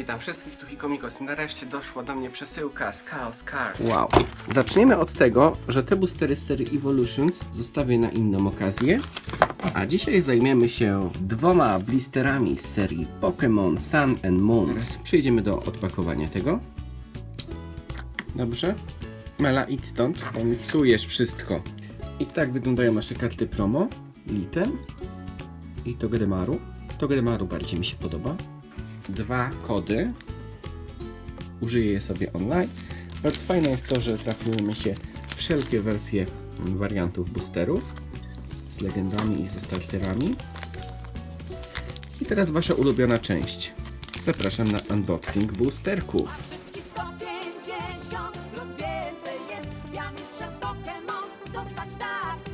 Witam wszystkich, tu Hikomikos nareszcie doszła do mnie przesyłka z Chaos Card. Wow. Zaczniemy od tego, że te boostery z serii Evolutions zostawię na inną okazję. A dzisiaj zajmiemy się dwoma blisterami z serii Pokémon Sun and Moon. Teraz przejdziemy do odpakowania tego. Dobrze? Mela, idź stąd, bo psujesz wszystko. I tak wyglądają nasze karty promo. Litem i Togedemaru. Togedemaru bardziej mi się podoba. Dwa kody. Użyję je sobie online. Bardzo fajne jest to, że trafiły mi się wszelkie wersje wariantów boosterów z legendami i ze starterami. I teraz wasza ulubiona część. Zapraszam na unboxing boosterków. Wszystkich 150 lub więcej jest Ja mistrzem Pokémon Zostać tak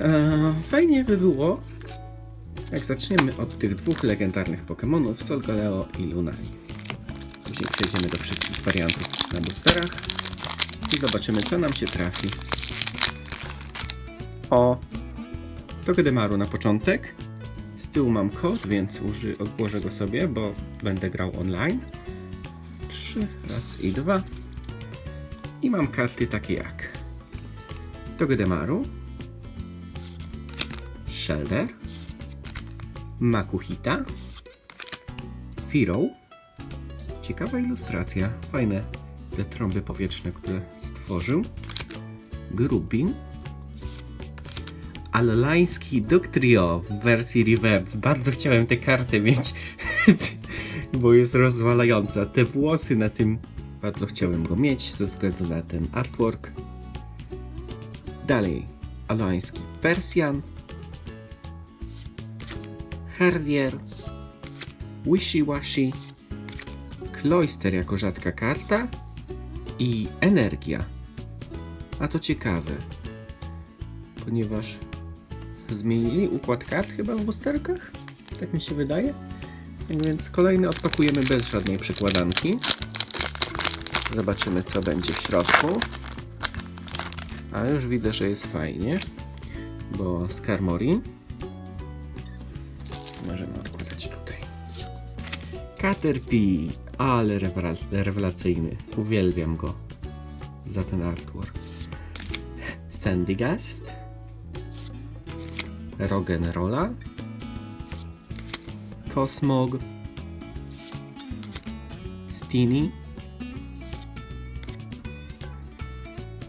Eee, fajnie by było, jak zaczniemy od tych dwóch legendarnych Pokémonów, Solgaleo i Lunari. Później przejdziemy do wszystkich wariantów na boosterach i zobaczymy, co nam się trafi. O, Togedemaru na początek. Z tyłu mam kod, więc uży, odłożę go sobie, bo będę grał online. Trzy, raz i dwa. I mam karty takie jak Togedemaru, Shelder, Makuhita, Firo. Ciekawa ilustracja, fajne te trąby powietrzne, które stworzył. Grubin. Alolański Ductrio w wersji reverse. Bardzo chciałem tę kartę mieć, bo jest rozwalająca. Te włosy na tym, bardzo chciałem go mieć ze względu na ten artwork. Dalej, aloański Persjan, Herdier, Wishy Washy, Cloister jako rzadka karta i Energia. A to ciekawe, ponieważ zmienili układ kart chyba w boosterkach? Tak mi się wydaje. Tak więc kolejny odpakujemy bez żadnej przekładanki. Zobaczymy co będzie w środku. Ale już widzę, że jest fajnie, bo Skarmory możemy odkładać tutaj. Caterpie, ale rewela- rewelacyjny. Uwielbiam go za ten artwork. Standygast, Rogenrola, Cosmog, Stini,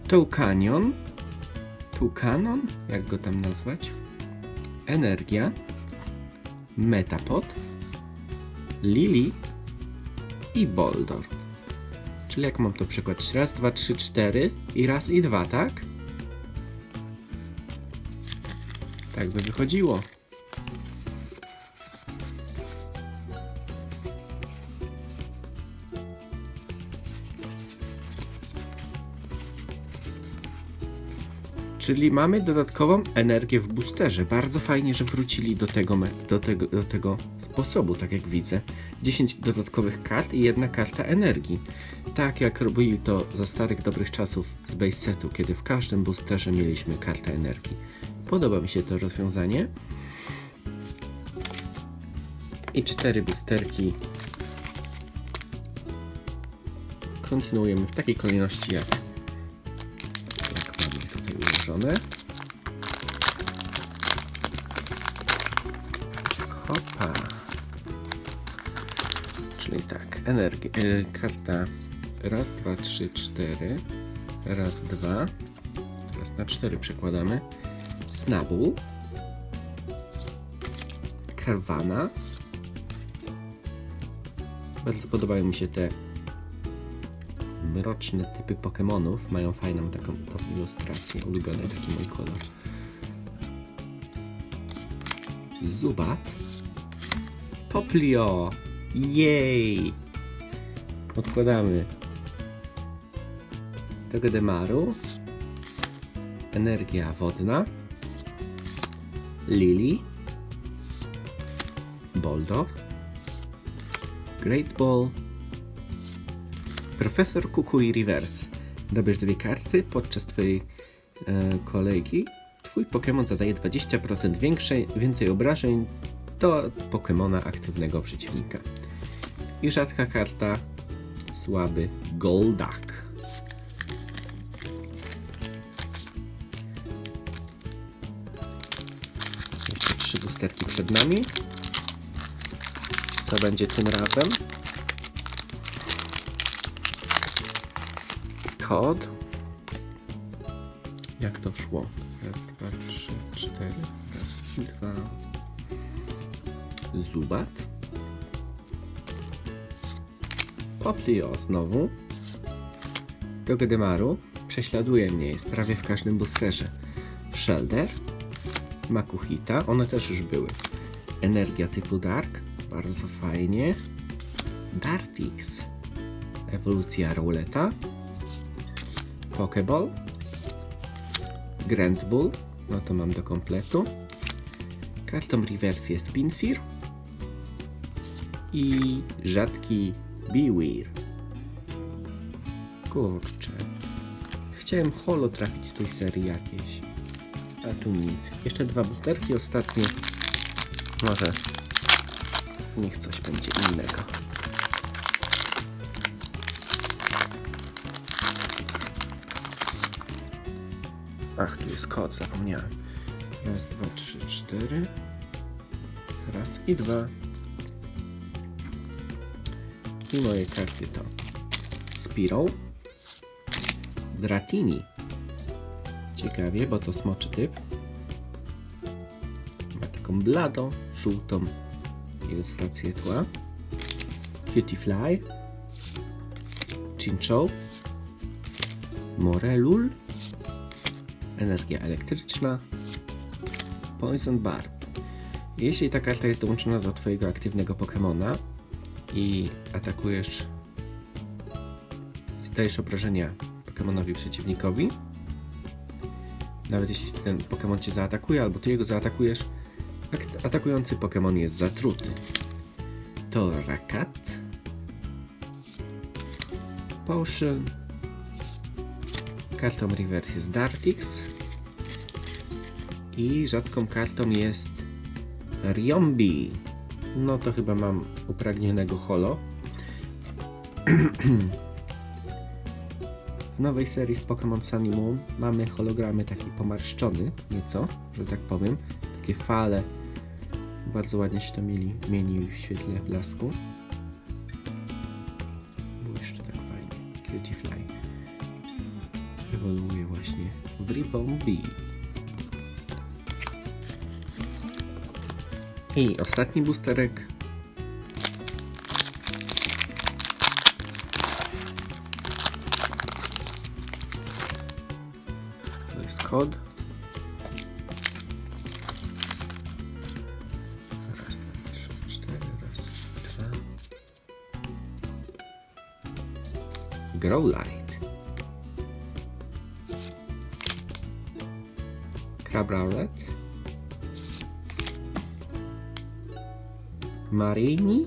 Toucanion, Tucanon, jak go tam nazwać, Energia, Metapod, Lili i Boldor. Czyli jak mam to przykładać? Raz, dwa, trzy, cztery i raz i dwa, tak? Tak by wychodziło. Czyli mamy dodatkową energię w boosterze. Bardzo fajnie, że wrócili do tego, do tego, do tego sposobu, tak jak widzę. 10 dodatkowych kart i jedna karta energii. Tak jak robili to za starych dobrych czasów z base setu, kiedy w każdym boosterze mieliśmy kartę energii. Podoba mi się to rozwiązanie. I cztery boosterki. Kontynuujemy w takiej kolejności jak tutaj ułożone. Hopa. Czyli tak, energia, e, karta raz, dwa, trzy, cztery. Raz, dwa. Teraz na cztery przekładamy. Snabul. Karwana. Bardzo podobają mi się te mroczne typy Pokemonów mają fajną taką ilustrację, ulubiony taki mój kolor. Zubat. Poplio! Jej! Odkładamy Togedemaru. Energia wodna. Lili. Boldor. Great Ball. Profesor Kukui Reverse. Dobierz dwie karty podczas twojej e, kolejki. Twój Pokémon zadaje 20% większej, więcej obrażeń do Pokemona aktywnego przeciwnika. I rzadka karta, słaby Goldak. Jeszcze trzy boosterki przed nami. Co będzie tym razem? Kod. Jak to szło? Raz, dwa, trzy, cztery. Raz, dwa. Zubat. Poplio znowu. Togedemaru. Prześladuje mnie, jest prawie w każdym boosterze. Shelder. Makuhita, one też już były. Energia typu Dark, bardzo fajnie. Dartix, ewolucja Rouleta. Pokeball. Grand Bull, no to mam do kompletu. Kartą reverse jest Pinsir. I rzadki Beware. Kurczę. Chciałem holo trafić z tej serii jakieś. A tu nic. Jeszcze dwa boosterki, ostatnie. Może niech coś będzie innego. Ach, tu jest kod, zapomniałem. Raz, dwa, trzy, cztery. Raz i dwa. I moje karty to Spiral, Dratini, Ciekawie, bo to smoczy typ. Ma taką bladą, żółtą ilustrację tła. Cutie Fly. Chinchou. Morelul. Energia elektryczna. Poison Barb. Jeśli ta karta jest dołączona do Twojego aktywnego Pokemona i atakujesz, zdajesz obrażenia Pokemonowi przeciwnikowi, nawet jeśli ten Pokémon cię zaatakuje, albo ty jego zaatakujesz, ak- atakujący Pokémon jest zatruty. To Rakat. Potion. Kartą reverse jest Dartix. I rzadką kartą jest Riombi. No to chyba mam upragnionego holo. W nowej serii z Pokémon Sun i Moon mamy hologramy taki pomarszczony nieco, że tak powiem. Takie fale. Bardzo ładnie się to mieli, mieni w świetle blasku. Błyszczy tak fajnie. Cutie Fly. Ewoluuje właśnie w Ribombee. I ostatni boosterek. To jest kod. Raz, dwa, raz, dwa. Growlite. Crabrawlet. Marini?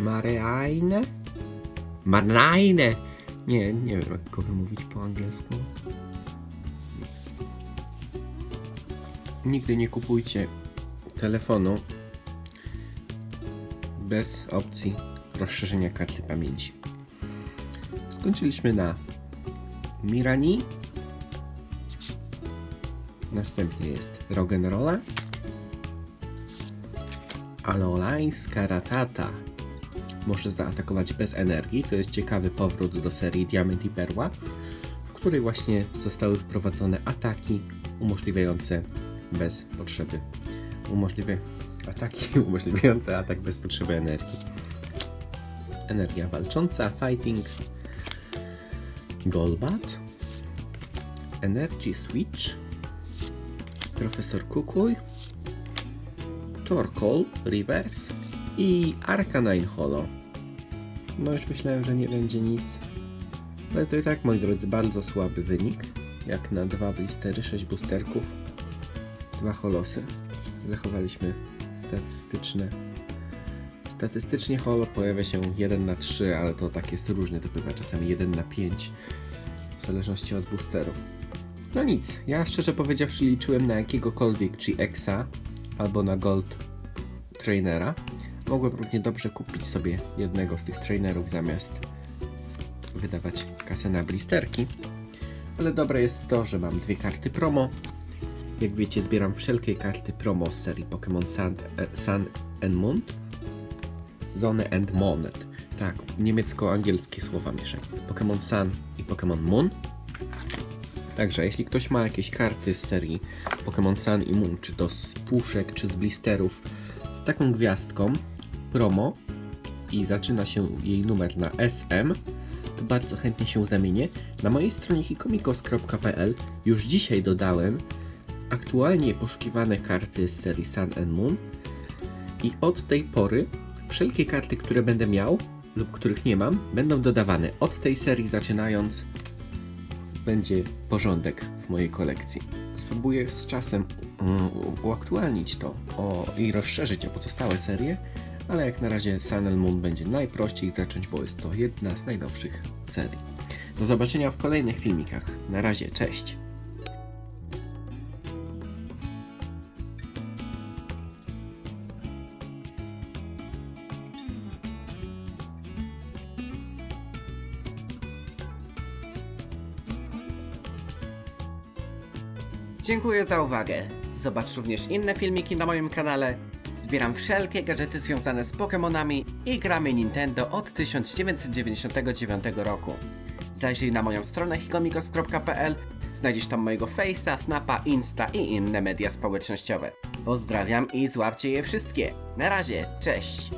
Mareaine? Marnaine! Nie, nie wiem jak go wymówić po angielsku. Nigdy nie kupujcie telefonu bez opcji rozszerzenia karty pamięci. Skończyliśmy na Mirani. Następnie jest Rogenrola. Alolańska Ratata może zaatakować bez energii. To jest ciekawy powrót do serii Diament i Perła, w której właśnie zostały wprowadzone ataki umożliwiające bez potrzeby umożliwia ataki umożliwiające atak bez potrzeby energii. Energia walcząca, fighting, Golbat, Energy Switch, Profesor Kukuj, Torkoal, Reverse i Arcanine Holo. No już myślałem, że nie będzie nic. Ale to i tak, moi drodzy, bardzo słaby wynik. Jak na dwa blistery, 6 boosterków, dwa holosy. Zachowaliśmy statystyczne. Statystycznie holo pojawia się 1 na 3, ale to tak jest różnie, to bywa czasami 1 na 5. W zależności od boosterów. No nic, ja szczerze powiedziawszy liczyłem na jakiegokolwiek GX-a albo na Gold trainera. Mogłem równie dobrze kupić sobie jednego z tych trainerów zamiast wydawać kasę na blisterki. Ale dobre jest to, że mam dwie karty promo. Jak wiecie, zbieram wszelkie karty promo z serii Pokémon Sun, e, Sun and Moon. Zone and Monet. Tak, niemiecko-angielskie słowa mieszam. Pokémon Sun i Pokémon Moon. Także jeśli ktoś ma jakieś karty z serii Pokémon Sun i Moon, czy to z puszek, czy z blisterów, z taką gwiazdką promo i zaczyna się jej numer na SM, to bardzo chętnie się zamienię. Na mojej stronie hikomikos.pl już dzisiaj dodałem aktualnie poszukiwane karty z serii Sun and Moon i od tej pory wszelkie karty, które będę miał lub których nie mam, będą dodawane od tej serii zaczynając będzie porządek w mojej kolekcji. Spróbuję z czasem mm, uaktualnić to o, i rozszerzyć o pozostałe serie, ale jak na razie Sun Moon będzie najprościej zacząć, bo jest to jedna z najnowszych serii. Do zobaczenia w kolejnych filmikach. Na razie, cześć! Dziękuję za uwagę. Zobacz również inne filmiki na moim kanale. Zbieram wszelkie gadżety związane z Pokémonami i gramy Nintendo od 1999 roku. Zajrzyj na moją stronę hikomikos.pl, znajdziesz tam mojego Face'a, Snapa, Insta i inne media społecznościowe. Pozdrawiam i złapcie je wszystkie. Na razie, cześć!